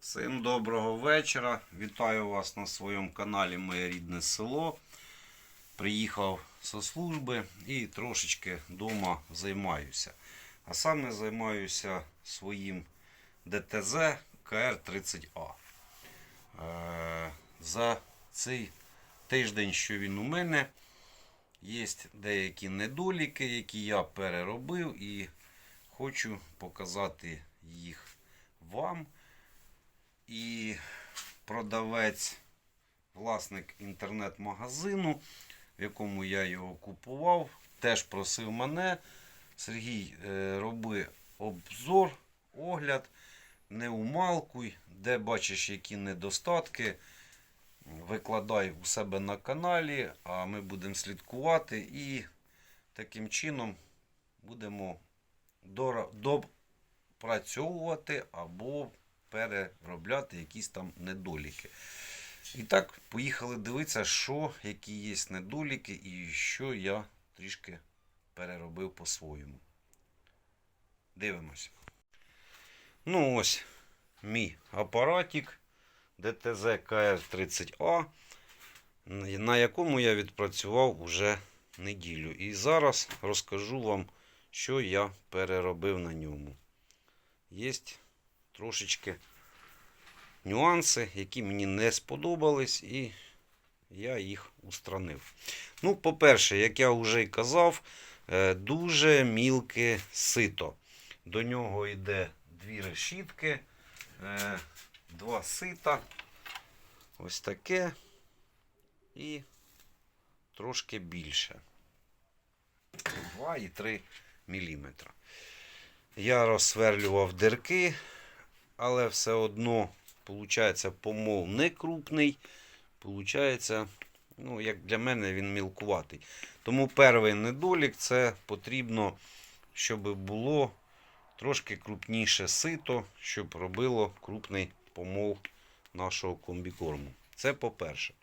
Всім доброго вечора. Вітаю вас на своєму каналі Моє рідне село. Приїхав зі служби і трошечки вдома займаюся. А саме займаюся своїм ДТЗ КР-30А. Е, За цей тиждень, що він у мене, є деякі недоліки, які я переробив і хочу показати їх вам. І продавець, власник інтернет-магазину, в якому я його купував, теж просив мене. Сергій, е, роби обзор, огляд, не умалкуй, де бачиш які недостатки. Викладай у себе на каналі, а ми будемо слідкувати і таким чином будемо допрацьовувати або переробляти якісь там недоліки. І так, поїхали дивитися, що, які є недоліки і що я трішки переробив по-своєму. Дивимося. Ну ось мій апаратик DTZ KR30A, на якому я відпрацював уже неділю. І зараз розкажу вам, що я переробив на ньому. Єсть трошечки нюанси, які мені не сподобались, і я їх устранив. Ну, по-перше, як я вже й казав, е, дуже мілке сито. До нього йде дві решітки, е, два сита. Ось таке і трошки більше. 2,3 мм. Я розсверлював дирки, але все одно, виходить, помол не крупний. Получається, ну, як для мене, він мілкуватий. Тому перший недолік це потрібно, щоб було трошки крупніше сито, щоб робило крупний помол нашого комбікорму. Це по-перше.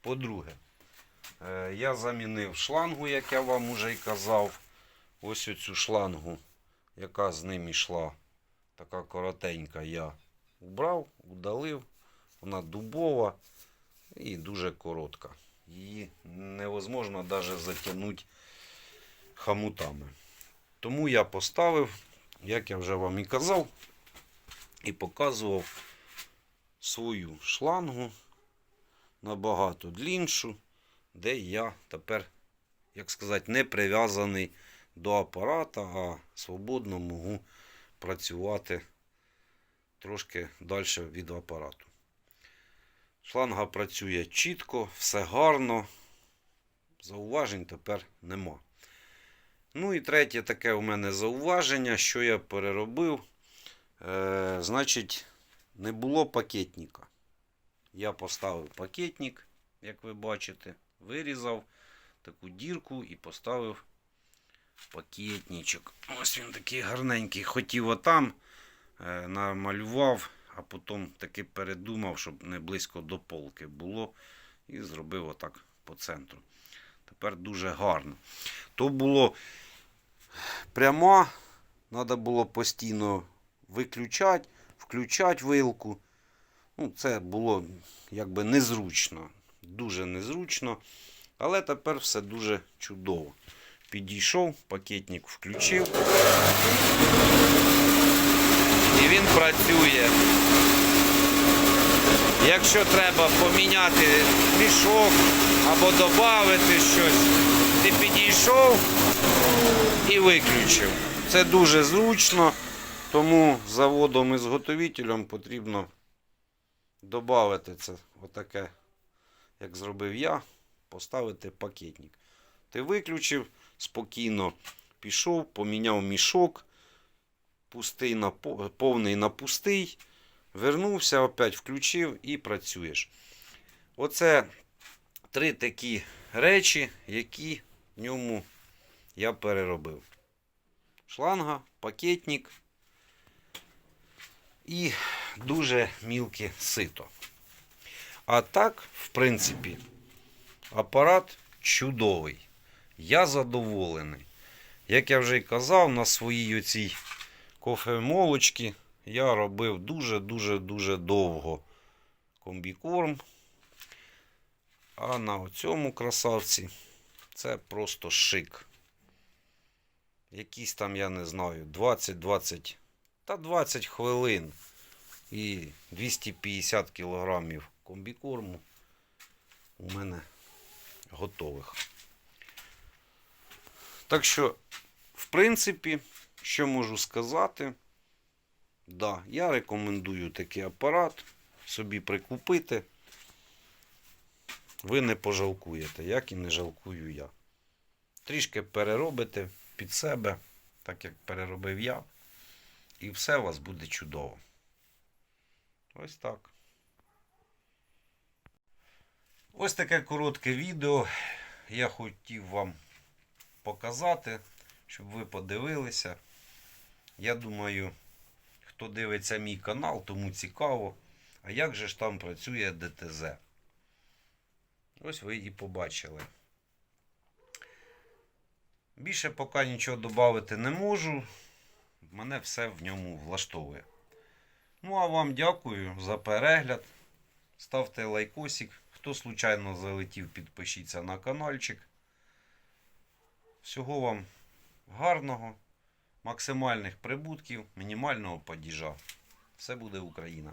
По-друге, е, я замінив шлангу, як я вам уже й казав. Ось оцю шлангу яка з ним йшла, така коротенька, я убрав, удалив. Вона дубова і дуже коротка. Її невозможно навіть затягнути хамутами. Тому я поставив, як я вже вам і казав, і показував свою шлангу набагато дліншу, де я тепер, як сказати, не прив'язаний до апарата, а свободно можу працювати трошки далі від апарату. Шланга працює чітко, все гарно. Зауважень тепер нема. Ну і третє таке у мене зауваження, що я переробив. Е, Значить, не було пакетника. Я поставив пакетник, як ви бачите, вирізав таку дірку і поставив пакетничок. Ось він такий гарненький. Хотів отам, е, намалював, а потім таки передумав, щоб не близько до полки було. І зробив отак по центру. Тепер дуже гарно. То було пряма, треба було постійно виключати, включати вилку. Ну, Це було якби незручно. Дуже незручно. Але тепер все дуже чудово. Підійшов, пакетник включив. І він працює. Якщо треба поміняти мішок або додати щось, ти підійшов і виключив. Це дуже зручно, тому заводом і зготовителем потрібно додати це отаке, як зробив я, поставити пакетник. Ти виключив, спокійно пішов, поміняв мішок, пустий на повний на пустий, вернувся, опять включив і працюєш. Оце три такі речі, які в ньому я переробив. Шланга, пакетник і дуже мілке сито. А так, в принципі, апарат чудовий. Я задоволений. Як я вже й казав, на своїй оцій кофемолочці я робив дуже-дуже-дуже довго комбікорм. А на цьому красавці це просто шик. Якісь там, я не знаю, 20-20 та 20 хвилин і 250 кілограмів комбікорму у мене готових. Так що, в принципі, що можу сказати, да, я рекомендую такий апарат собі прикупити. Ви не пожалкуєте, як і не жалкую я. Трішки переробите під себе, так як переробив я. І все у вас буде чудово. Ось так. Ось таке коротке відео. Я хотів вам показати, щоб ви подивилися. Я думаю, хто дивиться мій канал, тому цікаво. А як же ж там працює ДТЗ? Ось ви і побачили. Більше поки нічого додати не можу. Мене все в ньому влаштовує. Ну, а вам дякую за перегляд. Ставте лайкосик. Хто случайно залетів, підпишіться на каналчик. Всього вам гарного, максимальних прибутків, мінімального падіжа. Все буде Україна.